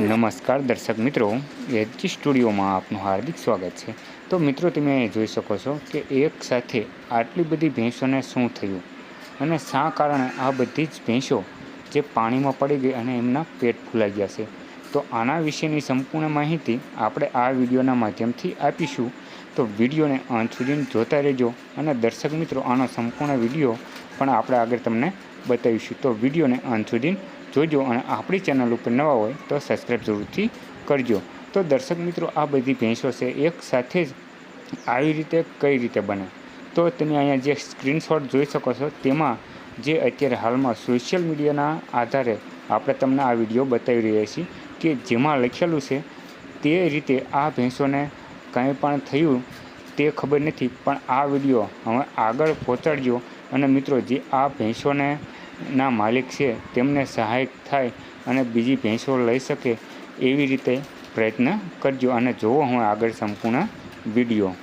નમસ્કાર, દર્શક મિત્રો. એચજી સ્ટુડિયોમાં આપનું હાર્દિક સ્વાગત છે. તો મિત્રો, તમે અહીં જોઈ શકો છો કે એક સાથે આટલી બધી ભેંસોને શું થયું? અને શા કારણે આ બધી જ ભેંસો જે પાણીમાં પડી ગઈ અને એમના પેટ ફૂલાઈ ગયા છે? તો આના વિશેની સંપૂર્ણ માહિતી આપણે આ વિડીયોના માધ્યમથી આપીશું. તો વિડીયોને અંત સુધી જોતા રહેજો અને દર્શક મિત્રો, આનો સંપૂર્ણ વીડિયો પણ આપણે આગળ તમને બતાવીશું. તો વિડીયોને અંત સુધી જોજો અને આપણી ચેનલ ઉપર નવા હોય તો સબસ્ક્રાઈબ જરૂરથી કરજો. તો દર્શક મિત્રો, આ બધી ભેંસો છે, એક સાથે જ આવી રીતે કઈ રીતે બને? તો તમે અહીંયા જે સ્ક્રીનશોટ જોઈ શકો છો, તેમાં જે અત્યારે હાલમાં સોશિયલ મીડિયાના આધારે આપણે તમને આ વીડિયો બતાવી રહ્યા છીએ. કે જેમાં લખેલું છે, તે રીતે આ ભેંસોને કંઈ પણ થયું તે ખબર નથી, પણ આ વીડિયો હવે આગળ પહોંચાડજો. અને મિત્રો, જે આ ભેંસોને ના માલિક છે, તેમને સહાયક થાય અને બીજી ભેંસો લઈ શકે એવી રીતે પ્રયત્ન કરજો. અને જોવો હું આગળ સંપૂર્ણ વીડિયો.